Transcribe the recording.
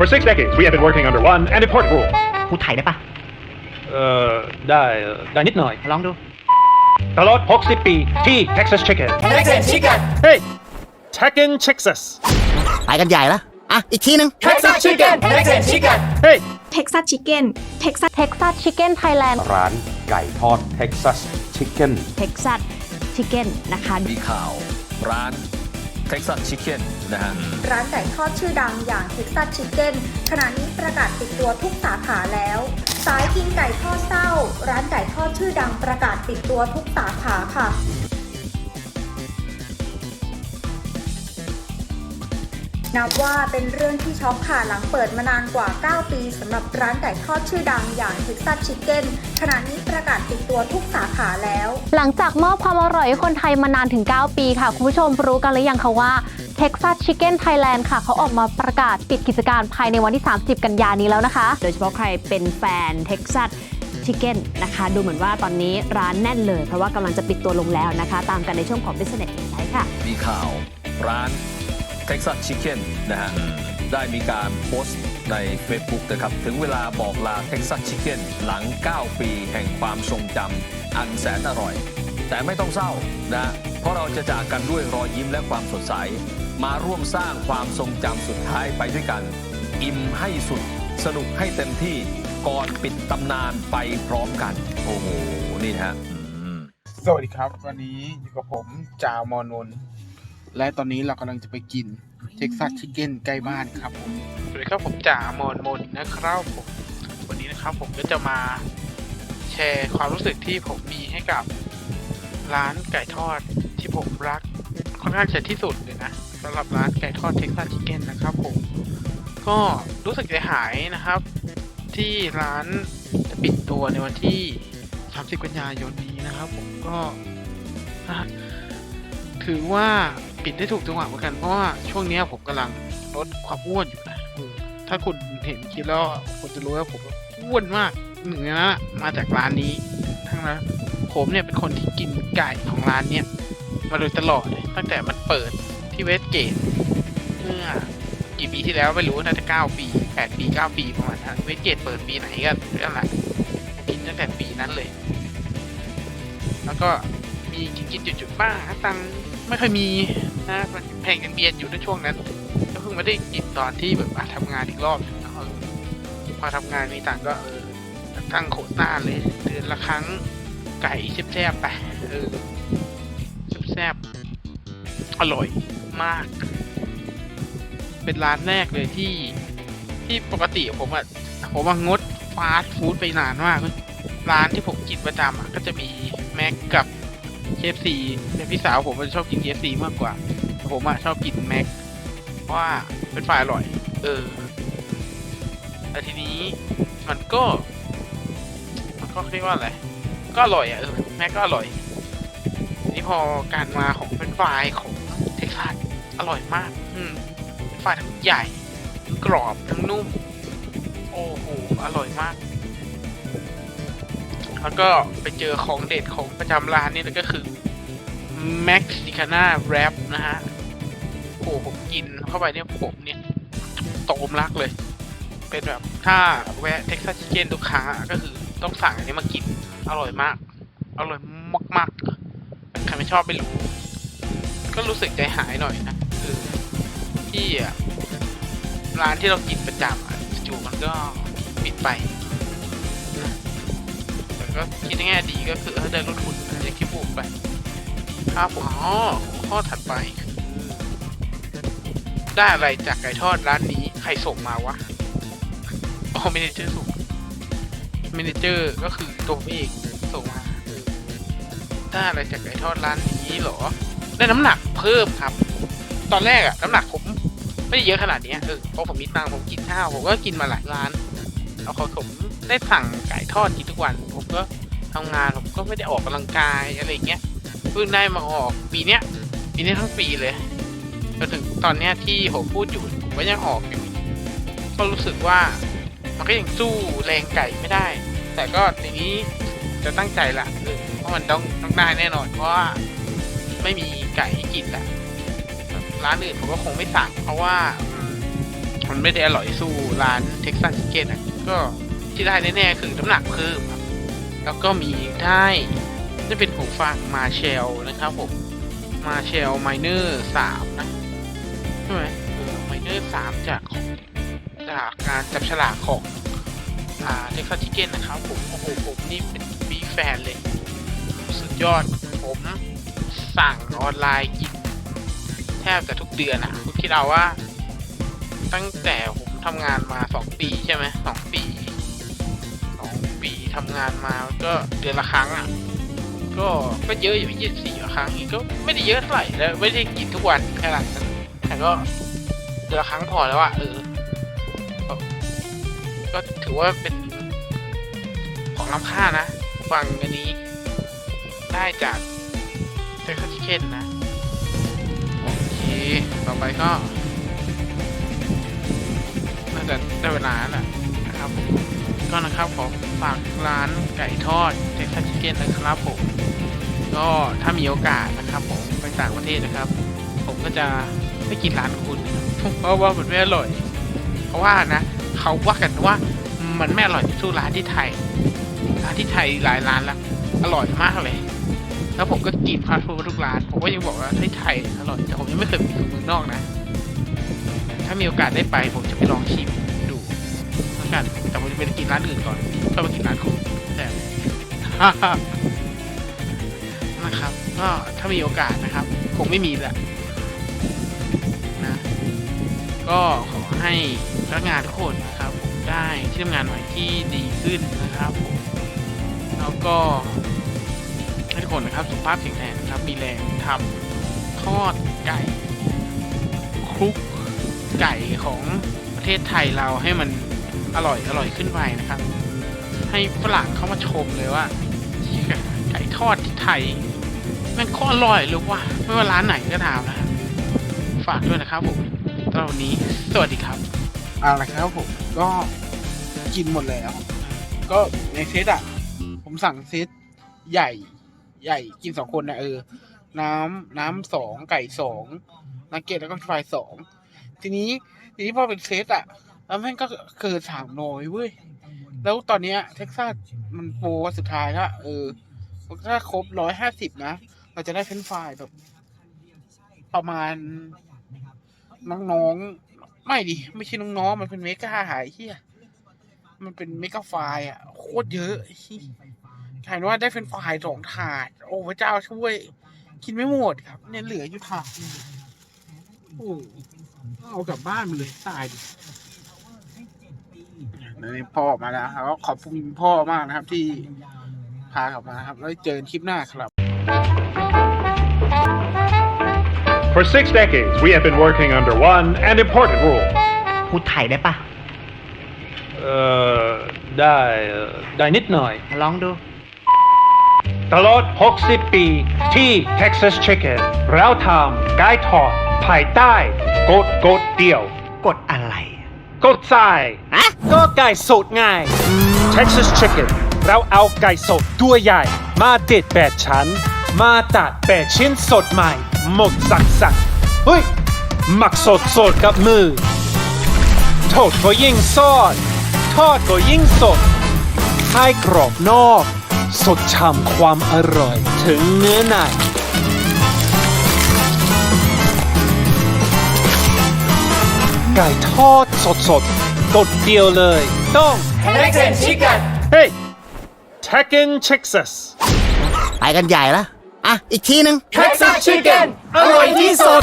For six decades, we have been working under one and important rule. พูดไทยได้ปะเอ่อได้เอ่อได้นิดหน่อย ลองดู ตลอด 60 ปีที่ Texas Chicken Texas Chicken Hey Chicken Texas ไปกันใหญ่ละอะ อีกทีหนึ่ง Texas Chicken Texas Chicken Hey เท็กซัสชิคเก้นเท็กซัสเท็กซัสชิคเก้นไทยแลนด์ร้านไก่ทอด Texas Chicken เท็กซัสชิคเก้นนะคะ มีข่าว ร้าน เท็กซัสชิคเก้นนะฮะ ร้านไก่ทอดชื่อดังอย่างเท็กซัสชิคเก้นขณะนี้ประกาศปิดตัวทุกสาขาแล้ว สายกินไก่ทอดเศร้า ร้านไก่ทอดชื่อดังประกาศปิดตัวทุกสาขาค่ะ นับว่าเป็นเรื่องที่ช็อกค่ะหลังเปิดมานานกว่า 9 ปีสำหรับร้านไก่ทอดชื่อดังอย่าง Texas Chicken ขณะนี้ประกาศปิดตัวทุกสาขาแล้ว หลังจากมอบความอร่อยให้คนไทยมานานถึง 9 ปีค่ะ คุณผู้ชมรู้กันหรือยังคะว่า Texas Chicken Thailand ค่ะ เขาออกมาประกาศปิดกิจการภายในวันที่ 30 กันยานี้แล้วนะคะ โดยเฉพาะใครเป็นแฟน Texas Chicken นะคะ ดูเหมือนว่าตอนนี้ร้านแน่นเลย เพราะว่ากำลังจะปิดตัวลงแล้วนะคะ ตามกันในช่วงของ Business Insight ค่ะ มีข่าว ร้าน Texas Chicken นนะฮะได้มีการโพสต์ใน Facebook นะครับ ถึงเวลาบอกลา Texas Chicken หลัง 9 ปีแห่งความทรงจำอันแสนอร่อย แต่ไม่ต้องเศร้านะเพราะเราจะจากกันด้วยรอยยิ้มและความสดใส มาร่วมสร้างความทรงจำสุดท้ายไปด้วยกัน อิ่มให้สุดสนุกให้เต็มที่ก่อนปิดตำนานไปพร้อมกัน โอ้โห นี่ฮะ สวัสดีครับ วันนี้อยู่กับผมจาวมอนน์ และตอนนี้เรากำลังจะไปกินเท็กซัสชิคเก้นใกล้บ้านครับผมสวัสดีครับผมจ่ามนมนนะครับผมวันนี้นะครับผมก็จะมาแชร์ความรู้สึกที่ผมมีให้กับร้านไก่ทอดที่ผมรักค่อนข้างจะที่สุดเลยนะสำหรับร้านไก่ทอดเท็กซัสชิคเก้นนะครับผมก็รู้สึกใจหายนะครับ ที่ร้านจะปิดตัวในวันที่ 30 กันยายนนี้นะครับ ผมก็ถือว่า ปิดได้ถูกจังหวะเหมือนกันเพราะว่าช่วงนี้ผมกำลังลดความอ้วนอยู่นะถ้าคุณเห็นคลิปแล้วคุณจะรู้ว่าผมอ้วนมากหนึ่งนะมาจากร้านนี้ทั้งนั้นผมเนี่ยเป็นคนที่กินไก่ของร้านเนี้ยมาโดยตลอดเลยตั้งแต่มันเปิดที่เวสเกตเมื่อกี่ปีที่แล้วไม่รู้น่าจะเก้าปีแปดปีเก้าปีประมาณนั้นเวสเกตเปิดปีไหนก็นั่นแหละกินตั้งแต่ปีนั้นเลย แล้วก็ มีกินกินจุดๆบ้างนะตังไม่ค่อยมีนะมันแพงกันเบียนอยู่ในช่วงนั้นก็เพิ่งมาได้กินตอนที่แบบอะทำงานอีกรอบนะพอทำงานมีตังก็เออตั้งโคต้าเลยเดือนละครั้งไก่แซ่บๆไปเออแซ่บๆอร่อยมาก เป็นร้านแรกเลยที่ที่ปกติผมอะผมว่างดฟาสต์ฟู้ดไปนานมากร้านที่ผมกินประจำอะก็จะมีแม็กกับ KFC แต่พี่สาวผมมันชอบกิน KFC มากกว่า ผมอะชอบกินแม็กเพราะว่าเป็นฝ่ายอร่อย เออแต่ทีนี้มันก็ มันก็เรียกว่าอะไร ก็อร่อยอะเออแม็กก็อร่อย นี่พอการมาของเป็นฝ่ายของเท็กซัสอร่อยมาก อืมเป็นฝ่ายทั้งใหญ่ทั้งกรอบทั้งนุ่ม โอ้โห อร่อยมาก แล้วก็ไปเจอของเด็ดของประจำร้านนี่แล้วก็คือ Max i c a n a Wrap นะฮะโอ้ผมกินเข้าไปเนี่ยผมเนี่ยตกมรักเลย เป็นแบบถ้าแวะเท็กซัสชิเก้นทุกครั้งก็คือต้องสั่งอันนี้มากิน อร่อยมาก อร่อยมากๆใครไม่ชอบไม่รู้ ก็รู้สึกใจหายหน่อยนะคือที่อะร้านที่เรากินประจำจู่มันก็ปิดไป ก็คิดในแง่ดีก็คือเออได้ลดทุนนะอย่างที่พูดไปครับผมอ๋อข้อถัดไปคือได้อะไรจากไก่ทอดร้านนี้ใครส่งมาวะอ๋อเมนเจอร์ส่งเมนเจอร์ก็คือตัวเองส่งมาได้อะไรจากไก่ทอดร้านนี้เหรอ ได้น้ำหนักเพิ่มครับ ตอนแรกอะน้ำหนักผมไม่ได้เยอะขนาดนี้เออเพราะผมมีตังค์ผมกินข้าวผมก็กินมาหลายร้าน แล้วพอผมได้สั่งไก่ทอดกินทุกวัน ผมก็ทำงานผมก็ไม่ได้ออกกำลังกายอะไรเงี้ยเพิ่งได้มาออกปีเนี้ยปีนี้ทั้งปีเลยจนถึงตอนเนี้ยที่ผมพูดอยู่ผมก็ยังออกอยู่ก็รู้สึกว่ามันก็ยังสู้แรงไก่ไม่ได้ แต่ก็ในนี้จะตั้งใจละเออเพราะมันต้องต้องได้แน่นอนเพราะว่าไม่มีไก่ให้กินละร้านอื่นผมก็คงไม่สั่งเพราะว่ามันไม่ได้อร่อยสู้ร้านเท็กซัสชิคเก้นอะ ก็ที่ได้แน่ๆคือน้ำหนักเพิ่มครับ แล้วก็มีได้ได้เป็นหูฟังมาเชลนะครับผมมาเชลไมเนอร์สามนะใช่ไหมเออไมเนอร์สามจากของจากการจับฉลากของอ่าเท็กซัสชิเก้นนะครับผมโอ้โหผมนี่เป็นบิ๊กแฟนเลย สุดยอดผมสั่งออนไลน์กินแทบจะทุกเดือนอะ คุณคิดเอาว่า ตั้งแต่ผม ทำงานมาสองปีใช่ไหมสองปีสองปีทำงานมาก็เดือนละครั้งอะก็ก็เยอะอยู่ยี่สิบสี่ครั้งอีกก็ไม่ได้เยอะเท่าไหร่แล้วไม่ได้กินทุกวันแค่นั้นแต่ก็เดือนละครั้งพอแล้วอะเออก็ถือว่าเป็นของล้ำค่านะ ฟังอันนี้ได้จากเทคนิคเคนนะ โอเค ต่อไปก็ จะได้เวลาแล้วแหละนะครับผมก็นะครับขอฝากร้านไก่ทอดเท็กซัสชิคเก้นนะครับผม ก็ถ้ามีโอกาสนะครับผมไปต่างประเทศนะครับ ผมก็จะไม่กินร้านคุณ เพราะว่ามันไม่อร่อย เพราะว่านะเขาว่ากันว่ามันไม่อร่อยสู้ร้านที่ไทย ร้านที่ไทยหลายร้านละอร่อยมากเลย แล้วผมก็กินฟาสต์ฟู้ดทุกร้าน ผมก็ยังบอกว่าที่ไทยอร่อย แต่ผมยังไม่เคยไปกินเมืองนอกนะ ถ้ามีโอกาสได้ไปผมจะไปลองชิม กัน แต่ผมจะไปกินร้านอื่นก่อนก็ไปกินร้านคุณแต่นะครับ ก็ถ้ามีโอกาสนะครับ คงไม่มีแหละนะ ก็ขอให้พนักงานทุกคนนะครับ ได้ที่ทำงานใหม่ที่ดีขึ้นนะครับผมแล้วก็ให้ทุกคนนะครับสุขภาพแข็งแรงนะครับ มีแรงทำทอดไก่ คลุกไก่ของประเทศไทยเราให้มัน อร่อยอร่อยขึ้นไปนะครับ ให้ฝรั่งเข้ามาชมเลยว่าไก่ทอดที่ไทยมันก็อร่อยเลยว่ะไม่ว่าร้านไหนก็ตามนะฝากด้วยนะครับผมตอนนี้สวัสดีครับเอาละครับผมก็กินหมดแล้ว ก็ในเซตอะ ผมสั่งเซตใหญ่ใหญ่กินสองคนนะเออ น้ำน้ำสองไก่สองนักเก็ตแล้วก็ฟรายสองทีนี้ทีนี้พอเป็นเซตอะ แล้วแม่งก็เกิดสามน้อยเว้ย แล้วตอนเนี้ยเท็กซัสมันโปรวันสุดท้ายละเออถ้าครบร้อยห้าสิบนะ เราจะได้เฟรนช์ฟรายแบบ ประมาณ น้องๆ ไม่ดิ ไม่ใช่น้องๆ มันเป็นเมกาหายเฮียมันเป็นเมกาไฟล์อะ โคตรเยอะเหี้ยกลายเป็นว่าได้เป็นไฟล์สองถาด โอ้พระเจ้าช่วย กินไม่หมดครับ เนี่ยเหลืออยู่ถาดหนึ่งโอ้เอากลับบ้านมาเลยตายดิ นี่พ่อออกมาแล้วครับก็ขอบคุณพ่อมากนะครับ ที่พากลับมาครับ แล้วเจอกันคลิปหน้าครับ For six decades, we have been working under one and important rule. พูดไทยได้ปะเอ่อได้เอ่อได้นิดหน่อย ลองดู ตลอด 60 ปีที่ Texas Chicken เราทำไก่ทอดภายใต้กฎกฎเดียว กดอะไร กฎทราย ฮะ ก็ไก่สดง่าย Texas Chicken เราเอาไก่สดตัวใหญ่ มาเด็ดแปดชั้น มาตัดแปดชิ้นสดใหม่ หมดสักสักเฮ้ย หมักสดสดกับมือโทษก็ยิ่งซอด ทอดก็ยิ่งสดให้กรอบนอก สดช่ำความอร่อยถึงเนื้อใน ไก่ทอดสดสดๆกดเดียวเลย ต้อง Texas Chicken เฮ้ย Tekken Texas ไปกันใหญ่ละอะ อีกทีหนึ่ง Texas Chicken อร่อยที่สุด